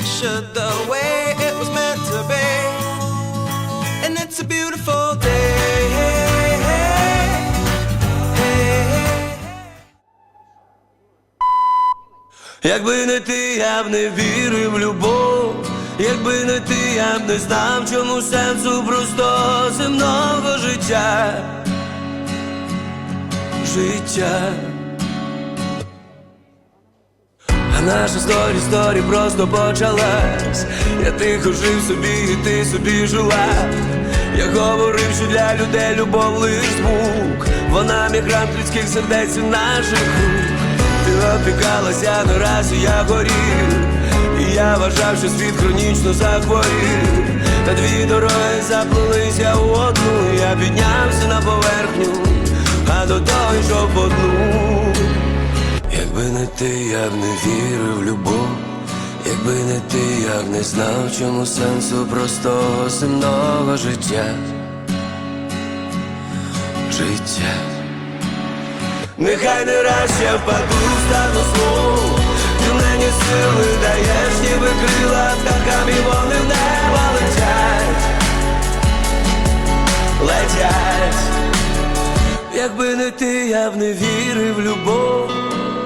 it the way it was meant to be. And it's a beautiful day. Якби не ти, я б не вірив в любов, якби не ти, я б не знав, чому сенсу просто земного життя. Життя. Наша сторі, сторі просто почалась. Я тихо жив собі, і ти собі жила. Я говорив, що для людей любов лиш звук. Вона мігрант людських сердець і наших рук. Ти опікалася не раз, і я горів. І я вважав, що світ хронічно захворів. Та дві дороги заплилися у одну. Я піднявся на поверхню, а до того йшов по дну. Якби не ти, я б не вірив в любов, якби не ти, я б не знав, чому сенсу простого земного життя. Життя. Нехай не раз я впаду, стану знову Ти мені сили даєш, ніби крила птахами вони в небо летять. Летять. Якби не ти, я б не вірив в любов